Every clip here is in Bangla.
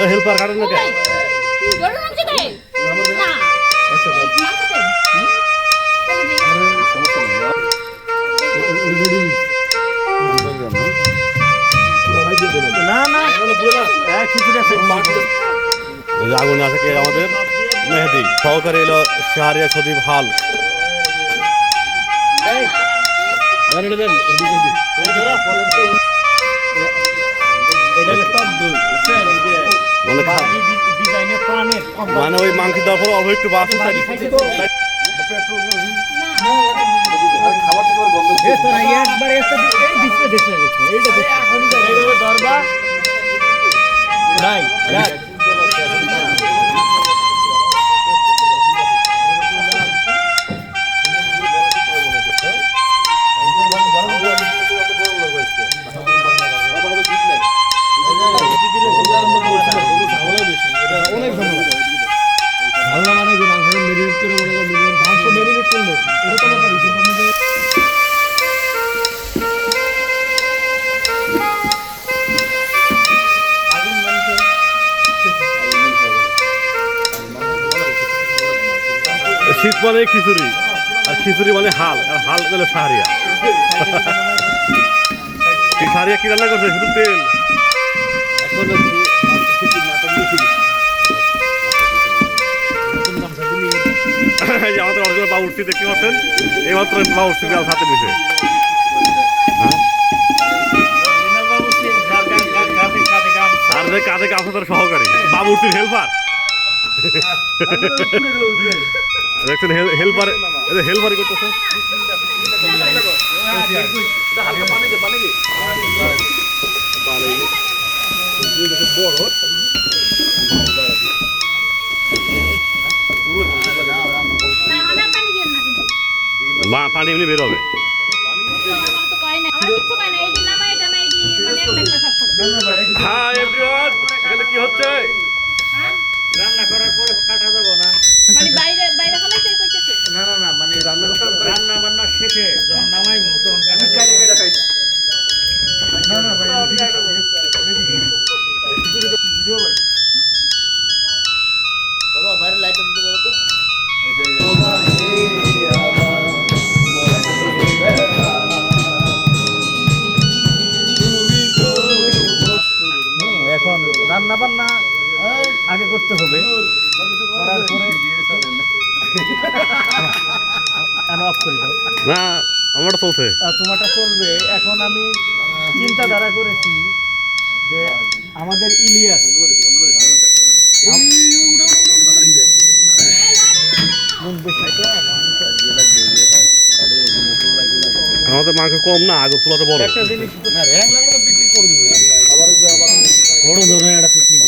হেল্পার কাটেন না কে গরুর মাংস দেয় না। এই মাংস দেয় না। না এক খিচুড়ি আছে এই যে আগুন আছে কে আমাদের? মেহেদি। সহকারী এলো শাহরিয়া সদীপ হাল। মানে মানে ওই মাংস দেওয়ার পর অল্প একটু বাস একবার আমি যে শীত মানে খিচুড়ি আর খিচুড়ি মানে হাল আর হাল শাহরিয়া কি শাহরিয়া কি রান্না করছে? শুধু তেল? এই অরিজিনাল বাবুর্চি দেখতে পাচ্ছেন, এইমাত্র বাবুর্চি পেঁয়াজ হাতে নিছে আর যে কাঁধে কাছে তার সহকারী বাবুর্চির হেল্পার দেখছেন হেল্পার হেল্পারই করতেছে। না মা পানি এমনি বের হবে। হ্যাঁ না আমার রান্না বান্না আগে করতে হবে। করার পরে অফ করে দাও না আমারটা চলছে। তোমারটা চলবে। এখন আমি চিন্তাধারা করেছি যে আমাদের ইলিয়াস আমাদের মাংস কম না আগের তুলাতে বড়। একটা জিনিস বড় ধরনের একটা পিকনিক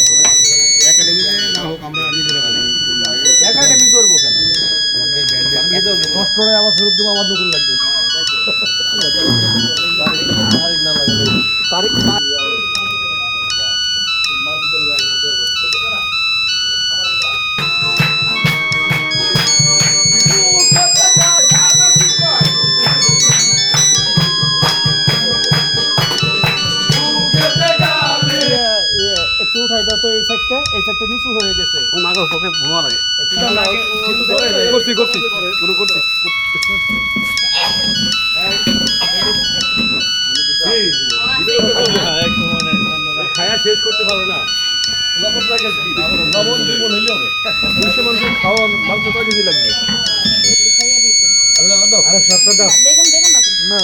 একাডেমি করব কেন? কষ্ট করে আবার ফেরত দেবো আবার নতুন লাগবে। মাংস চোখে ধোঁয়া লাগে। করছি করছি। শুরু করছি। খায়া শেষ করতে পারবে না। খাওয়া মাংস কয় কেজি লাগবে? আরে সবটা দাও। দেখুন দেখুন দেখুন। না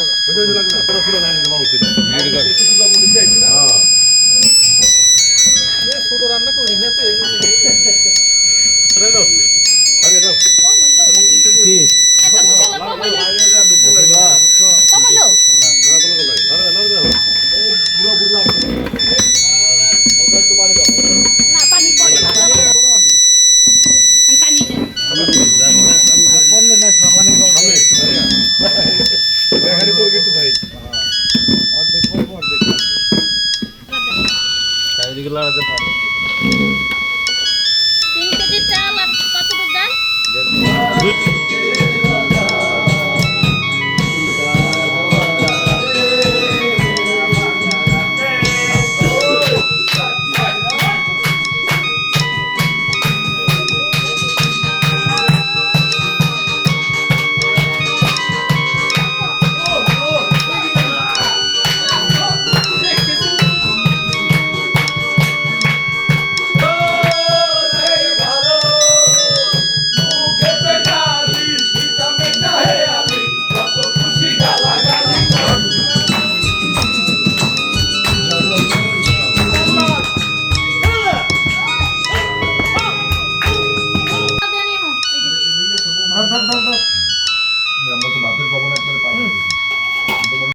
ಜಿಲ್ಲಾಡಳಿತ